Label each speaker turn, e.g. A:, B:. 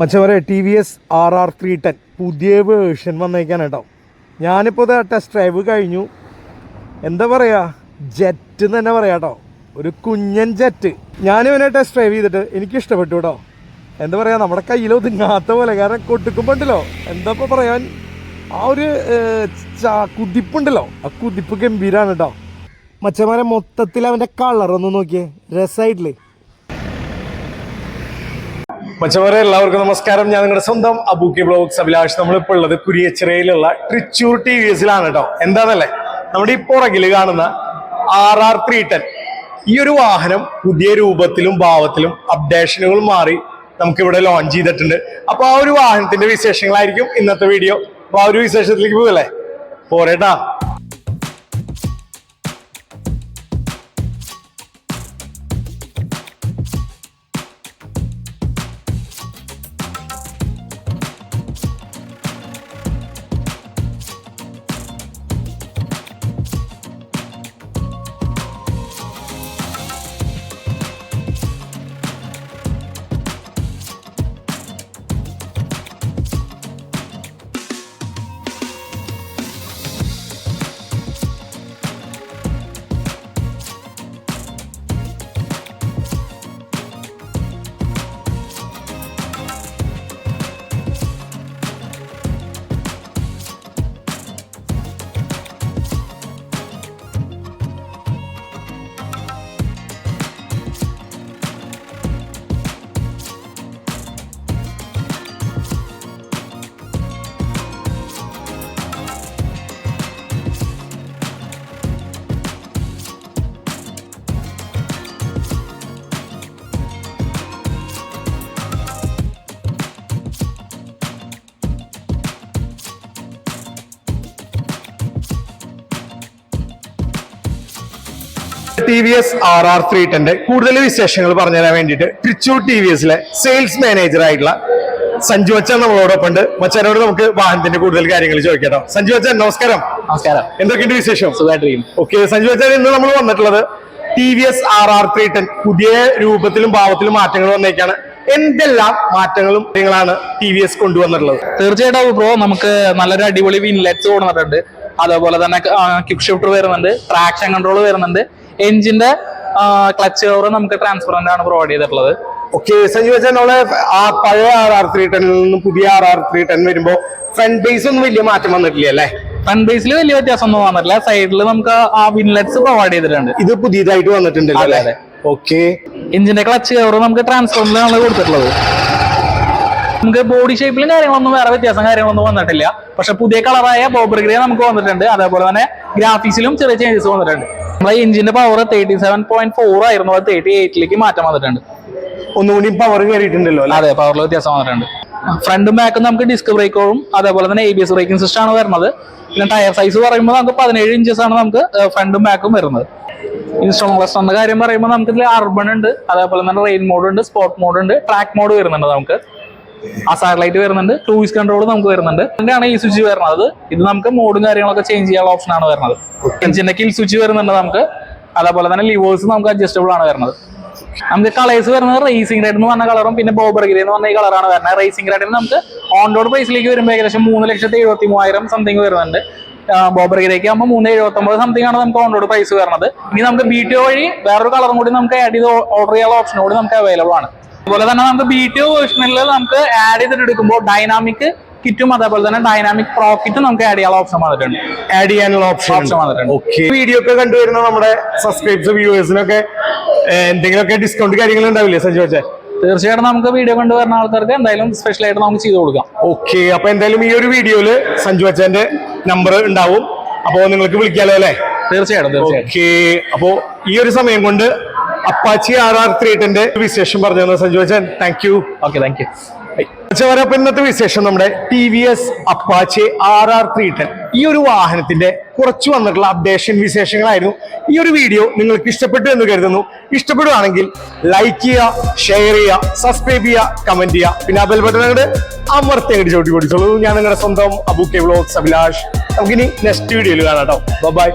A: മച്ചവരെ T V S R R three ten പുതിയ version വന്നേക്കാൻ കേട്ടോ ഞാനിപ്പോൾ ഇത് ടെസ്റ്റ് ഡ്രൈവ് കഴിഞ്ഞു. എന്താ പറയുക ജെറ്റ് എന്ന് തന്നെ പറയാം കേട്ടോ ഒരു കുഞ്ഞൻ ജെറ്റ് ഞാനിവനെ ടെസ്റ്റ് ഡ്രൈവ് ചെയ്തിട്ട് എനിക്ക് ഇഷ്ടപ്പെട്ടു കേട്ടോ എന്താ പറയുക നമ്മുടെ കയ്യിൽ ഒതുങ്ങാത്ത പോലെ. കാരണം കൊട്ടുക്കുമ്പോണ്ടല്ലോ എന്താ ഇപ്പോൾ പറയാൻ? ആ ഒരു കുതിപ്പുണ്ടല്ലോ. ആ കുതിപ്പ് ഗംഭീരാണ് കേട്ടോ മച്ചമാരെ മൊത്തത്തിൽ അവന്റെ ഒന്ന് നോക്കിയേ. രസമായിട്ടില്ലേ മച്ചവരെ എല്ലാവർക്കും നമസ്കാരം. ഞാൻ നിങ്ങളുടെ സ്വന്തം അബൂക്കി ബ്ലോഗ്സ് അഭിലാഷ്. നമ്മളിപ്പോൾ ഉള്ളത് കുരിയച്ചിറയിലുള്ള ട്രിച്ചൂർ ടി വി എസിലാണ് കേട്ടോ. എന്താണല്ലേ നമ്മുടെ ഈ പുറകിൽ കാണുന്ന ആർ ആർ ത്രീ ടെൻ ഈ ഒരു വാഹനം പുതിയ രൂപത്തിലും ഭാവത്തിലും അപ്ഡേഷനുകൾ മാറി നമുക്കിവിടെ ലോഞ്ച് ചെയ്തിട്ടുണ്ട്. അപ്പൊ ആ ഒരു വാഹനത്തിന്റെ വിശേഷങ്ങളായിരിക്കും ഇന്നത്തെ വീഡിയോ അപ്പൊ ആ ഒരു വിശേഷത്തിലേക്ക് പോകല്ലേ പോരേട്ടാ. T V S R R three ടെന്റെ കൂടുതൽ വിശേഷങ്ങൾ പറഞ്ഞു തരാൻ വേണ്ടിയിട്ട് ട്രിച്ചൂർ ടി വി എസിലെ സെയിൽസ് മാനേജർ ആയിട്ടുള്ള സഞ്ജു അച്ഛൻ നമ്മളോടൊപ്പം ഉണ്ട് മച്ചാനോട് നമുക്ക് വാഹനത്തിന്റെ കൂടുതൽ കാര്യങ്ങൾ ചോദിക്കാം സഞ്ജു അച്ഛൻ നമസ്കാരം.
B: നമസ്കാരം.
A: എന്തൊക്കെയുണ്ട് വിശേഷം?
B: സുഖമായിട്ടിരിക്കും
A: ഓക്കെ സഞ്ജു അച്ഛൻ ഇന്ന് നമ്മൾ വന്നിട്ടുള്ളത് T V S R R three ten പുതിയ രൂപത്തിലും ഭാവത്തിലും മാറ്റങ്ങൾ വന്നേക്കാണ്. എന്തെല്ലാം മാറ്റങ്ങളും നിങ്ങളാണ് ടി വി എസ് കൊണ്ടുവന്നിട്ടുള്ളത്?
B: തീർച്ചയായിട്ടും ബ്രോ നമുക്ക് നല്ലൊരു അടിപൊളി വിൻലെറ്റ്സ് കൊടുത്തിട്ടുണ്ട് അതേപോലെ തന്നെ ക്വിക്ക് ഷിഫ്റ്റർ വരുന്നുണ്ട് ട്രാക്ഷൻ കൺട്രോൾ വരുന്നുണ്ട്. എഞ്ചിന്റെ ക്ലച്ച് കവർ നമുക്ക് ട്രാൻസ്പെറന്റ് ആണ് പ്രൊവൈഡ് ചെയ്തിട്ടുള്ളത്.
A: ഓക്കെ സഞ്ജു വെച്ചാൽ നമ്മളെ ആ പഴയ ആർ ആർ ത്രീ ടെന്നിൽ നിന്നും പുതിയ ആർ ആർ ത്രീ ടെൻ വരുമ്പോ ഫ്രണ്ട് ബേസ് ഒന്നും വലിയ മാറ്റം വന്നിട്ടില്ല അല്ലേ?
B: ഫ്രണ്ട് ബേസിൽ വലിയ വ്യത്യാസം ഒന്നും വന്നിട്ടില്ല സൈഡിൽ നമുക്ക് ആ വിൻലെറ്റ്സ് പ്രൊവൈഡ് ചെയ്തിട്ടുണ്ട്.
A: ഇത് പുതിയതായിട്ട് വന്നിട്ടുണ്ട് ഓക്കെ
B: എഞ്ചിന്റെ ക്ലച്ച് കവർ നമുക്ക് ട്രാൻസ്പെറന്റിലാണ് കൊടുത്തിട്ടുള്ളത്. നമുക്ക് ബോഡി ഷേപ്പിലും കാര്യങ്ങളൊന്നും വേറെ വ്യത്യാസം കാര്യങ്ങളൊന്നും വന്നിട്ടില്ല. പക്ഷെ പുതിയ കളറായ ബോബർ ഗ്രേ നമുക്ക് വന്നിട്ടുണ്ട്. അതേപോലെ തന്നെ ഗ്രാഫിക്സിലും ചെറിയ ചേഞ്ചസ് വന്നിട്ടുണ്ട്. നമ്മുടെ എഞ്ചിന്റെ power thirty seven point four ആയിരുന്നു. അത് തേർട്ടി എയ്റ്റിലേക്ക് മാറ്റം വന്നിട്ടുണ്ട്.
A: ഒന്നുകൂടി പവർ കയറിയിട്ടുണ്ടല്ലോ
B: അതെ പവറിൽ വ്യത്യാസം വന്നിട്ടുണ്ട്. ഫ്രണ്ടും ബാക്കും നമുക്ക് ഡിസ്ക് ബ്രേക്കോറും അതേപോലെ തന്നെ A B S braking system ആണ് വരുന്നത്. പിന്നെ ടയർ സൈസ് പറയുമ്പോൾ നമുക്ക് പതിനേഴ് ഇഞ്ചസ് ആണ് നമുക്ക് ഫ്രണ്ടും ബാക്കും വരുന്നത്. എന്ന കാര്യം പറയുമ്പോൾ നമുക്ക് ഇതിൽ അർബൺ ഉണ്ട്. അതേപോലെ തന്നെ റെയിൻ മോഡ് ഉണ്ട് സ്പോർട്ട് മോഡ് ഉണ്ട് ട്രാക്ക് മോഡ് വരുന്നുണ്ട് നമുക്ക്. ആ സാറ്റലൈറ്റ് വരുന്നുണ്ട് ക്രൂയിസ് കൺട്രോൾ നമുക്ക് വരുന്നുണ്ട്. ഇതിന്റെയാണ് ഈ സ്വിച്ച് വരുന്നത്. ഇത് നമുക്ക് മോഡും കാര്യങ്ങളൊക്കെ ചേഞ്ച് ചെയ്യാനുള്ള ഓപ്ഷൻ ആണ് വരുന്നത്. എഞ്ചിന്റെ കിൽ സ്വിച്ച് വരുന്നുണ്ട് നമുക്ക്. അതേപോലെ തന്നെ ലിവേഴ്സ് നമുക്ക് അഡ്ജസ്റ്റബിൾ ആണ് വരുന്നത്. നമുക്ക് കളേഴ്സ് വരുന്നത് റേസിംഗ് റെഡ് എന്ന് പറഞ്ഞ കളറും പിന്നെ ബോബർ ഗ്രേ എന്ന് പറഞ്ഞ ഈ കളറാണ് വരുന്നത്. റേസിംഗ് റെഡിന് നമുക്ക് ഓൺ റോഡ് പ്രൈസിലേക്ക് വരുമ്പോൾ ഏകദേശം മൂന്ന് ലക്ഷത്തി എഴുപത്തി മൂവായിരം സംതിങ് വരുന്നുണ്ട് ബോബർ ഗ്രേക്ക് ആകുമ്പോൾ മൂന്ന് എഴുപത്തി ഒമ്പത് സംതിങ് ആണ് നമുക്ക് ഓൺ റോഡ് പ്രൈസ് വരുന്നത്. ഇനി നമുക്ക് ബി ടി ഒ വഴി വേറൊരു കളറും കൂടി നമുക്ക് ആഡ് ചെയ്ത് ഓർഡർ ചെയ്യാനുള്ള ഓപ്ഷൻ കൂടി നമുക്ക് അവൈലബിൾ ആണ്. അതുപോലെ തന്നെ നമുക്ക് ബി ടി വേർഷനിൽ നമുക്ക് ആഡ് ചെയ്തിട്ട് എടുക്കുമ്പോൾ ഡൈനാമിക് കിറ്റും അതേപോലെ തന്നെ ഡൈനാമിക് പ്രോഫിറ്റും നമുക്ക് ആഡ് ചെയ്യാനുള്ള ഓപ്ഷൻ വന്നിട്ടുണ്ട്.
A: ആഡ് ചെയ്യാനുള്ള ഓപ്ഷൻ
B: Option വന്നിട്ടുണ്ട്.
A: വീഡിയോ ഒക്കെ കണ്ടുവരുന്ന നമ്മുടെ സബ്സ്ക്രൈബ്സ് വ്യൂവേഴ്സിനൊക്കെ എന്തെങ്കിലുമൊക്കെ ഡിസ്കൗണ്ട് കാര്യങ്ങൾ ഉണ്ടാവില്ലേ സഞ്ജു വെച്ചാൽ
B: തീർച്ചയായിട്ടും നമുക്ക് വീഡിയോ കൊണ്ടുവരുന്ന ആൾക്കാർക്ക് എന്തായാലും സ്പെഷ്യൽ ആയിട്ട് നമുക്ക് ചെയ്ത് കൊടുക്കാം.
A: ഓക്കെ അപ്പൊ എന്തായാലും ഈ ഒരു വീഡിയോയിൽ സഞ്ജു അച്ഛന്റെ നമ്പർ ഉണ്ടാവും. അപ്പോ നിങ്ങൾക്ക് വിളിക്കാലോ അല്ലേ?
B: തീർച്ചയായിട്ടും തീർച്ചയായിട്ടും.
A: ഓക്കെ അപ്പോ ഈ ഒരു സമയം കൊണ്ട് അപ്പാച്ചി ആർ ആർ ത്രീ ടെന്റെ വിശേഷം പറഞ്ഞു തന്നെ സഞ്ജു അച്ഛൻ thank you
B: okay thank you
A: അപ്പൊ ഇന്നത്തെ വിശേഷം നമ്മുടെ T V S Apache R R three ten ഈ ഒരു വാഹനത്തിന്റെ കുറച്ച് വന്നിട്ടുള്ള അപ്ഡേഷൻ വിശേഷങ്ങളായിരുന്നു. ഈ ഒരു വീഡിയോ നിങ്ങൾക്ക് ഇഷ്ടപ്പെട്ടു എന്ന് കരുതുന്നു. ഇഷ്ടപ്പെടുകയാണെങ്കിൽ ലൈക്ക് ചെയ്യുക ഷെയർ ചെയ്യുക സബ്സ്ക്രൈബ് ചെയ്യുക കമന്റ് ചെയ്യുക. പിന്നെ അബൽ ബെൽ ബട്ടൺ അങ്ങോട്ട് അമർത്തി അങ്ങോട്ട് ചോട്ടി പിടിച്ചോളൂ. ഞാൻ നിങ്ങളുടെ സ്വന്തം അബു കെ വ്ലോഗ്സ് അഭിലാഷ്. നമുക്കിനി നെക്സ്റ്റ് വീഡിയോയിൽ കാണാം കേട്ടോ ബൈ